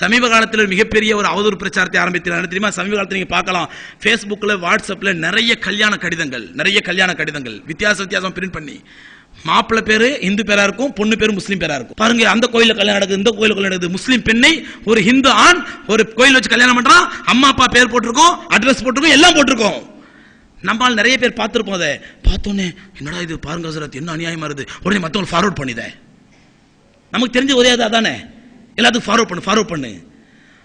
சமீப காலத்தில் மிகப்பெரிய ஒரு அவதூறு பிரச்சாரத்தை ஆரம்பித்தார் தெரியுமா? சமீப காலத்தில் நீங்க பார்க்கலாம். ஃபேஸ்புக்கில் வாட்ஸ்அப்பில் நிறைய கல்யாண கடிதங்கள் நிறைய கல்யாண கடிதங்கள். வித்தியாச வித்தியாசம் பிரிண்ட் பண்ணி. மாப்பிள்ளை பேரு இந்து பேரா இருக்கும் பொண்ணு பேரு முஸ்லீம் பேரா இருக்கும். பாருங்க அந்த கோயில கல்யாணம் நடக்குது இந்த கோயில கல்யாணம் நடக்குது. முஸ்லீம் பெண்ணை ஒரு ஹிந்து ஆண் ஒரு கோயில் வச்சு கல்யாணம் பண்றான். அம்மா அப்பா பேர் போட்டிருக்கோம் அட்ரஸ் போட்டிருக்கோம் எல்லாம் போட்டிருக்கோம். நம்மால் நிறைய பேர் பார்த்துருப்போம் அதை. பார்த்தோன்னே என்னடா இது? பாருங்க என்ன அநியாயமா இருக்குது? உடனே மற்றவங்க ஃபார்வர்ட் பண்ணிதே. நமக்கு தெரிஞ்ச ஒரே அதானே எல்லாத்துக்கும் ஃபாலோ பண்ணு ஃபாலோ பண்ணு.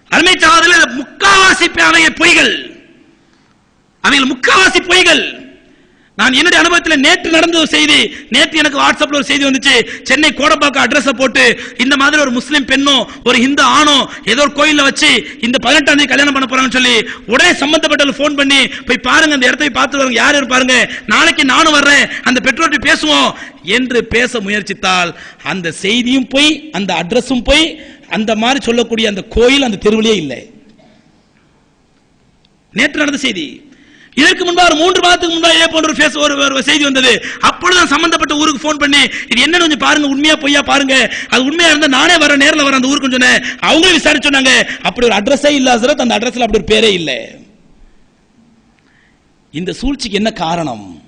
அருமை சகோதரர்களே முக்காவாசி அவைய பொய்கள். அவைகள் முக்காவாசி பொய்கள். நான் என்னுடைய அனுபவத்தில் நேற்று நடந்த ஒரு செய்தி நேற்று எனக்கு வாட்ஸ்அப்ல ஒரு செய்தி வந்துச்சு. சென்னை கோடப்பாக்கம் அட்ரஸ் போட்டு இந்த மாதிரி ஒரு முஸ்லீம் பெண்ணும் ஒரு இந்து ஆணும் ஏதோ ஒரு கோயில்ல வச்சு இந்த பதினெட்டாம் தேதி கல்யாணம் பண்ண போறாங்கன்னு சொல்லி உடனே சம்பந்தப்பட்டவங்க ஃபோன் பண்ணி போய் பாருங்க அந்த இடத்தை பார்த்து வரங்க யார் இருப்பாருங்க நாளைக்கு நானும் வர்றேன். அந்த பெற்றோர்கிட்ட பேசுவோம். என்று பேச முயற்சித்தால் அந்த செய்தியும் போய் அந்த அட்ரஸும் போய் அந்த மாதிரி சொல்லக்கூடிய அந்த கோயில் அந்த தெருவிலே இல்லை. நேற்று நடந்த செய்தி. இதற்கு முன்பாக மூன்று மாதத்துக்கு முன்பாக இதே போன்ற ஒரு ஃபேஸ் ஒரு ஒரு செய்தி வந்தது. அப்பொழுது நான் சம்பந்தப்பட்ட ஊருக்கு ஃபோன் பண்ணி இது என்னன்னு கொஞ்சம் பாருங்க உண்மையா பொய்யா பாருங்க. அது உண்மையா இருந்தா நானே வர நேரில் வர அந்த ஊருக்கு சொன்னேன். அவங்களும் விசாரிச்சு சொன்னாங்க. அப்படி ஒரு அட்ரஸே இல்லாத ஹசரத் அந்த அட்ரஸ்ல அப்படி ஒரு பேரே இல்லை. இந்த சூழ்ச்சிக்கு என்ன காரணம்?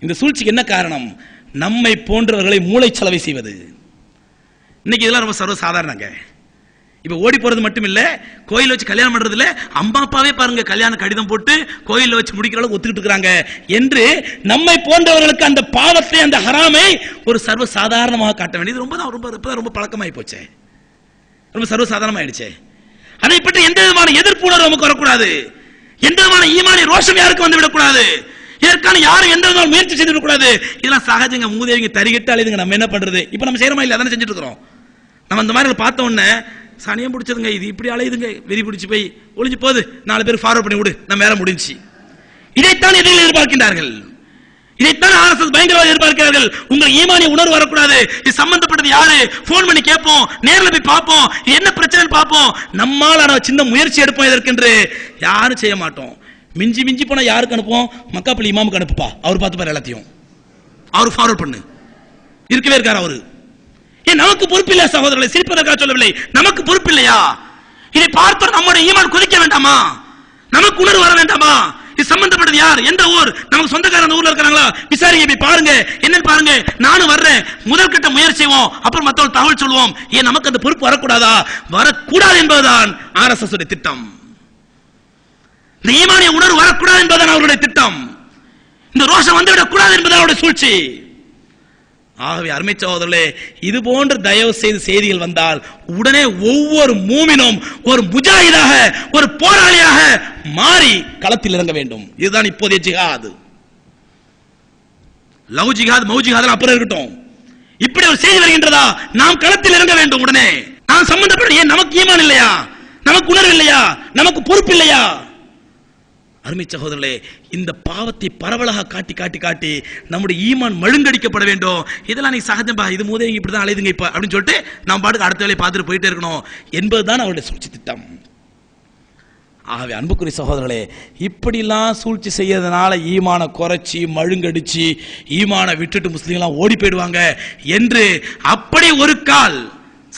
இந்த சூழ்ச்சிக்கு என்ன காரணம்? நம்மை போன்றவர்களை மூளை செலவை செய்வது. இன்னைக்கு இதெல்லாம் ரொம்ப சர்வ சாதாரணங்க. இப்ப ஓடி போறது மட்டும் இல்ல கோயில் வச்சு கல்யாணம் பண்றது இல்ல அம்மா அப்பாவே பாருங்க கல்யாண கடிதம் போட்டு கோயில்ல வச்சு முடிக்கிற அளவுக்கு ஒத்துக்கிட்டு இருக்கிறாங்க. என்று நம்மை போன்றவர்களுக்கு அந்த பாவத்தை அந்த ஹராமை ஒரு சர்வ சாதாரணமாக காட்ட வேண்டியது. ரொம்ப தான் ரொம்ப ரொம்ப பழக்கமாயி போச்சே. ரொம்ப சர்வ சாதாரணமாயிடுச்சே அதை பற்றி எந்த விதமான எதிர்ப்பு உணர்வு நமக்கு வரக்கூடாது. எந்த விதமான ஈமானி ரோஷம் யாருக்கும் வந்து விடக்கூடாது. இதற்கான யாரும் எந்த விதமான முயற்சி செய்து விடக்கூடாது. இதெல்லாம் சகஜங்க மூதேவிங்க தறிகிட்டு அழுதுங்க. நம்ம என்ன பண்றது? இப்ப நம்ம செய்யறோமா இல்ல அதானே செஞ்சுட்டு இருக்கிறோம். நம்ம அந்த மாதிரி பார்த்த உடனே சனியம் பிடிச்சதுங்க இது இப்படி அலையுதுங்க. வெறி பிடிச்சு போய் ஒளிஞ்சு போகுது. நாலு பேர் ஃபார்வர்ட் பண்ணி விடு. நம்ம வேலை முடிஞ்சு இதைத்தான் எதிரில் எதிர்பார்க்கின்றார்கள். இதைத்தான் ஆர்எஸ்எஸ் பயங்கரவாத எதிர்பார்க்கிறார்கள். உங்கள் ஈமானிய உணர்வு வரக்கூடாது. இது சம்பந்தப்பட்டது யாரு? போன் பண்ணி கேட்போம். நேரில் போய் பார்ப்போம். என்ன பிரச்சனைன்னு பார்ப்போம். நம்மால் ஆனால் சின்ன முயற்சி எடுப்போம் இதற்கென்று. யாரும் செய்ய மாட்டோம். மிஞ்சி மிஞ்சி போனால் யாருக்கு அனுப்புவோம்? மக்காப்பள்ளி இமாமுக்கு அனுப்புப்பா. அவர் பார்த்துப்பார் எல்லாத்தையும். அவர் ஃபார்வர்ட் பண்ணு. இருக்கவே இருக்கார் அவரு. ஏன் நமக்கு பொறுப்பு சகோதரர்களை? சிரிப்பதற்காக சொல்லவில்லை. நமக்கு பொறுப்பு இல்லையா இதை பார்த்த நம்முடைய ஈமான் குதிக்க வேண்டாமா? நமக்கு உணர்வு வர வேண்டாமா? இது சம்பந்தப்பட்டது யார்? எந்த ஊர்? நமக்கு சொந்தக்கார அந்த ஊர்ல இருக்காங்களா விசாரிங்க போய் பாருங்க. என்னன்னு பாருங்க. நானும் வர்றேன். முதல் கட்ட முயற்சி செய்வோம். அப்புறம் மத்தவங்க தகவல் சொல்லுவோம் ஏன் நமக்கு அந்த பொறுப்பு வரக்கூடாதா? வரக்கூடாது என்பதுதான் ஆர் எஸ் எஸ் திட்டம். இந்த ஈமானிய உணர்வு வரக்கூடாது என்பதுதான் அவருடைய திட்டம். இந்த ரோஷம் வந்துவிடக் கூடாது என்பதுதான் அவருடைய சூழ்ச்சி. ஆகவே அருமை சகோதரர்களே இது போன்ற தயவு செய்து செய்திகள் வந்தால் உடனே ஒவ்வொரு மூமினும் ஒரு முஜாஹிதாக ஒரு போராளியாக மாறி களத்தில் இறங்க வேண்டும். இதுதான் இப்போதைய ஜிகாது லவ் ஜிஹாத் மௌ ஜிஹாத் அப்புறம் இருக்கட்டும். இப்படி ஒரு செய்தி வருகின்றதா? நாம் களத்தில் இறங்க வேண்டும் உடனே. நாம் சம்பந்தப்பட்ட ஏன் நமக்கு ஈமான் இல்லையா? நமக்கு உணர்வு இல்லையா? நமக்கு பொறுப்பு இல்லையா? அருமை சகோதரர்களே இந்த பாவத்தை பரவலாக காட்டி காட்டி காட்டி நம்முடைய ஈமான் மழுங்கடிக்கப்பட வேண்டும். இதெல்லாம் நீ சகஜம்பா இது மூதே இப்படி தான் அழைதுங்க இப்போ அப்படின்னு சொல்லிட்டு நம்ம பாட்டுக்கு அடுத்த வேலையை பார்த்துட்டு போயிட்டே இருக்கணும். என்பதுதான் அவருடைய சூழ்ச்சி திட்டம். ஆகவே அன்புக்குரிய சகோதரர்களே இப்படிலாம் சூழ்ச்சி செய்யறதுனால ஈமான குறைச்சி மழுங்கடிச்சு ஈமான விட்டுட்டு முஸ்லீம்லாம் ஓடி போயிடுவாங்க என்று அப்படி ஒரு கால்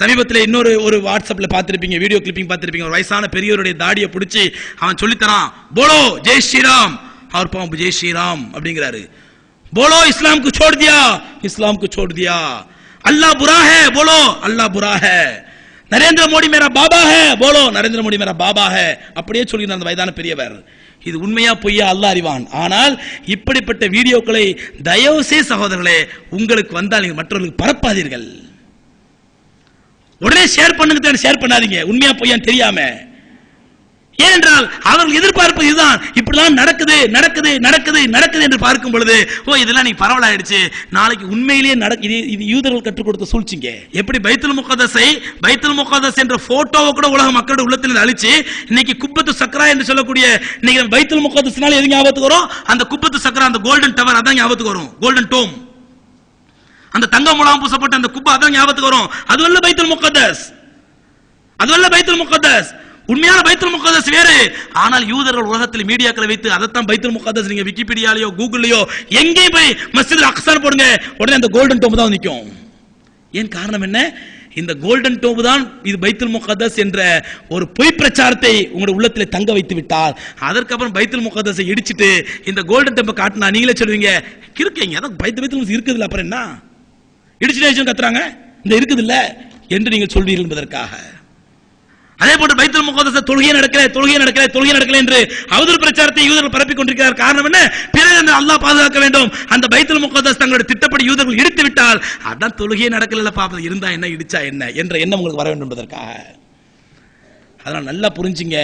சமீபத்தில் இன்னொரு ஒரு வாட்ஸ்அப்ல பார்த்திருப்பீங்க வீடியோ கிளிப்பிங் பார்த்திருப்பீங்க ஒரு வயசான பெரியவருடைய தாடியை பிடிச்சி அவன் சொல்லித்தரான் போலோ ஜெய் ஸ்ரீராம் அவர் பாவம் ஜெய் ஸ்ரீராம் அப்படிங்கிறாரு बोलो इस्लाम को छोड़ दिया इस्लाम को छोड़ दिया अल्लाह बुरा है बोलो अल्लाह बुरा है நரேந்திர மோடி மேரா பாபா ஹே போலோ நரேந்திர மோடி மேரா பாபா ஹே அப்படியே சொல்கிறார் அந்த வயதான பெரியவர் இது உண்மையா பொய்யா அல்லாஹ் அறிவான் ஆனால் இப்படிப்பட்ட வீடியோக்களை தயவு செய்து சகோதரர்களே உங்களுக்கு வந்தால் நீங்கள் மற்றவர்களுக்கு பரப்பாதீர்கள் உடனே ஷேர் பண்ணுங்க ஷேர் பண்ணாதீங்க. உண்மையா பொய்யான்னு தெரியாம. ஏனென்றால் அவர்கள் எதிர்பார்ப்பு இதுதான். இப்படிலாம் நடக்குது நடக்குது நடக்குது நடக்குது என்று பார்க்கும் பொழுது ஓ இதெல்லாம் நீ பரவலாயிடுச்சு. நாளைக்கு உண்மையிலேயே நடக்கு இது இது யூதர்கள் கற்றுக் கொடுத்த சூழ்ச்சிங்க. எப்படி? பைத்தல் முகதசை பைத்தல் முகதஸ் என்ற போட்டோவை கூட உலக மக்களோட உள்ளத்தில் அழிச்சு இன்னைக்கு குப்பத்து சக்ரா என்று சொல்லக்கூடிய இன்னைக்கு பைத்தல் முகதஸ்னால எது ஞாபகத்துக்கு வரும்? அந்த குப்பத்து சக்ரா அந்த கோல்டன் டவர் அதான் ஞாபகத்துக்கு வரும். கோல்டன் டோம் அந்த தங்க முலாம் பூசப்பட்ட அந்த குப்பை அதான் ஞாபகத்துக்கு வரும். அதுவல்ல பைத்துல் அது அதுவல்ல பைத்தல் முகதஸ் உண்மையான பைத்தல் முகதஸ் வேறு. ஆனால் யூதர்கள் உலகத்தில் மீடியாக்களை வைத்து அதைத்தான் பைத்தல் முகதஸ் நீங்க விக்கிபீடியாலேயோ கூகுள்லயோ எங்கேயும் போய் மஸ்ஜித் அக்ஸார் போடுங்க. உடனே அந்த கோல்டன் டோம் தான் நிற்கும் ஏன் காரணம் என்ன? இந்த கோல்டன் டோப் தான் இது பைத்துல் முகதஸ் என்ற ஒரு பொய் பிரச்சாரத்தை உங்களுடைய உள்ளத்தில் தங்க வைத்து விட்டால் அதற்கப்புறம் பைத்துல் முகதஸை இடிச்சிட்டு இந்த கோல்டன் டெம்பை காட்டினா நீங்களே சொல்லுவீங்க இருக்கீங்க அதான் பைத்து பைத்துல் இருக்குதுல்ல அப்புறம் என்ன? இடிச்சுட்டு கத்துறாங்க. இந்த இருக்குதுல்ல என்று நீங்கள் சொல்வீர்கள் என்பதற்காக. அதே போன்று பைத்தல் முகோதச தொழுகை நடக்கல தொழுகை நடக்கல தொழுகை நடக்கல என்று அவதூறு பிரச்சாரத்தை யூதர்கள் பரப்பிக் கொண்டிருக்கிறார். காரணம் என்ன? பிறகு அல்லாஹ் பாதுகாக்க வேண்டும். அந்த பைத்தல் முகோதாஸ் தங்களுடைய திட்டப்படி யூதர்கள் இடித்து விட்டால் அதான் தொழுகையே நடக்கல பாப்பது இருந்தா என்ன இடிச்சா என்ன என்ற எண்ணம் உங்களுக்கு வர வேண்டும் என்பதற்காக. அதனால் நல்லா புரிஞ்சுங்க.